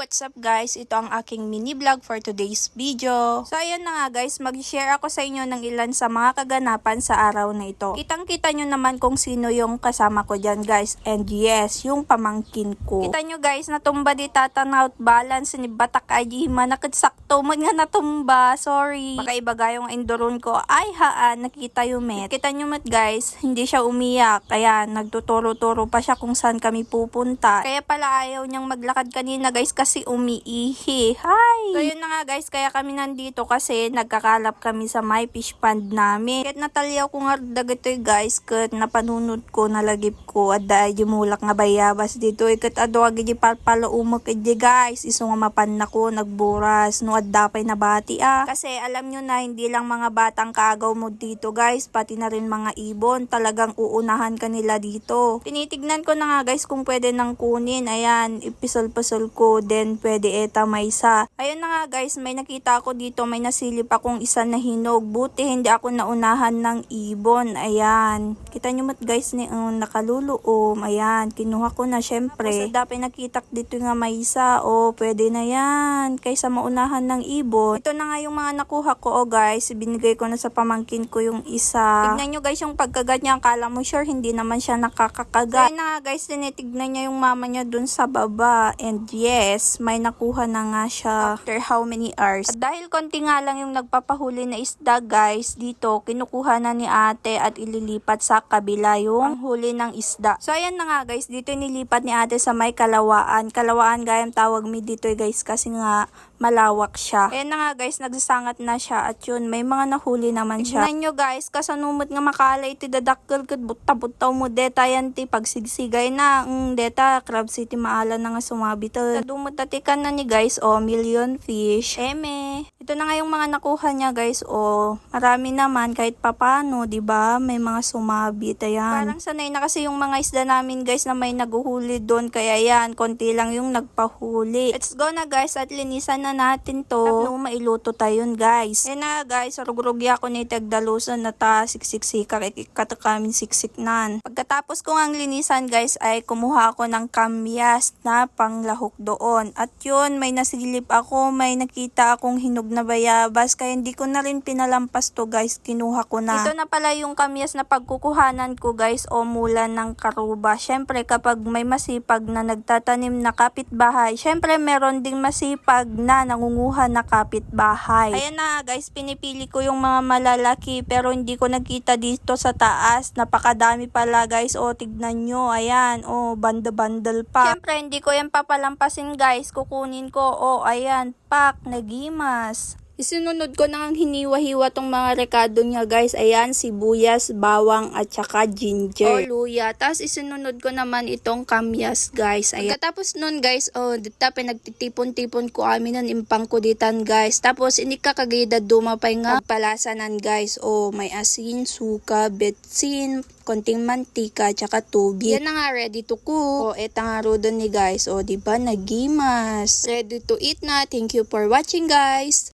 what's up guys? Ito ang aking mini vlog for today's video. So ayan na nga guys, mag-share ako sa inyo ng ilan sa mga kaganapan sa araw na ito. Kitang kita nyo naman kung sino yung kasama ko dyan guys. And yes, yung pamangkin ko. Kita nyo guys, natumba di tatanaw balance ni Batak ay manakit Man nga natumba, sorry. Baka iba gayong enduron ko. Ay haan, nakita yung met. Kita nyo mat guys, hindi siya umiyak. Kaya nagtuturo-turo pa siya kung saan kami pupunta. Kaya pala ayaw niyang maglakad kanina guys kasi umiihi. Hi! So yun na nga guys, kaya kami nandito kasi nagkakalap kami sa my fish pond namin. Kahit natalyaw ko nga dagitoy guys, kat napanunod ko, nalagip ko, at dahil jumulak nga bayabas dito. Ikat adwa gidi palpalo umak edi guys, iso nga mapan na ko, nagburas, no at dapay na bati ah. Kasi alam nyo na, hindi lang mga batang kaagaw mo dito guys, pati na rin mga ibon, talagang uunahan kanila dito. Tinitignan ko na nga guys kung pwede nang kunin, ayan, ipisol-pasol ko, then pwede eta may isa. Ayun na nga guys, may nakita ako dito, may nasilip akong isa na hinog, buti hindi ako naunahan ng ibon, ayan. Kita nyo mat guys, ni uh, nakaluluom, ayan, kinuha ko na syempre. Kasi dapat nakitak dito nga may isa, o pwede na yan, kaysa maunahan ng ibon. Ito na nga yung mga nakuha ko, oh guys, binigay ko na sa pamangkin ko yung isa. Tignan nyo guys yung pagkagat niya, kala mo sure hindi naman siya nakakakagat. Kaya na nga guys, tinitignan niya yung mama niya dun sa baba. And yes, may nakuha na nga siya after how many hours. At dahil konti nga lang yung nagpapahuli na isda guys, dito kinukuha na ni ate at ililipat sa kabila yung huli ng isda. So ayan na nga guys, dito nilipat ni ate sa may kalawaan. Kalawaan gayang tawag mi dito eh, guys kasi nga malawak siya. Ayan na nga guys, nagsasangat na siya at yun, may mga nahuli naman siya. Tignan nyo guys, kasanumot nga makala iti dadakkel kat butta-butta mo deta yan ti pagsigsigay na. Mm, deta, Crab City maala na nga sumabit. Kadumot tatikan na ni guys, o million fish. Eme. Ito na nga yung mga nakuha niya guys, o marami naman kahit papano, di ba May mga sumabit, ayan. Parang sanay na kasi yung mga isda namin guys na may naguhuli doon, kaya yan, konti lang yung nagpahuli. Let's go na guys, at linisan na natin to. Tapos mailuto tayo guys. Eh na guys, rugrugya ako ni tagdalusan na ta siksiksika katakamin siksiknan. Pagkatapos ko ang linisan guys ay kumuha ako ng kamyas na panglahok doon. At yun, may nasilip ako, may nakita akong hinog na bayabas kaya hindi ko na rin pinalampas to guys, kinuha ko na. Ito na pala yung kamyas na pagkukuhanan ko guys o mula ng karuba. Syempre kapag may masipag na nagtatanim na kapitbahay, syempre meron ding masipag na nangunguha na kapitbahay. Ayan na guys, pinipili ko yung mga malalaki pero hindi ko nakita dito sa taas. Napakadami pala guys. O tignan nyo, ayan. O banda-bandal pa. Syempre hindi ko yan papalampasin guys. Kukunin ko. O ayan, pak, nagimas. Isinunod ko na ang hiniwa-hiwa tong mga rekado niya guys. Ayan, sibuyas, bawang at saka ginger. O luya. Tapos isinunod ko naman itong kamyas guys. Ayan. Pagkatapos nun guys, oh, dita pinagtitipon-tipon ko amin ng impang kuditan guys. Tapos ini kakagida dumapay nga palasanan guys. O may asin, suka, betsin, konting mantika, tsaka tubig. Yan na nga, ready to cook. O, eta nga ro doon ni guys. O, di ba nagimas. Ready to eat na. Thank you for watching guys.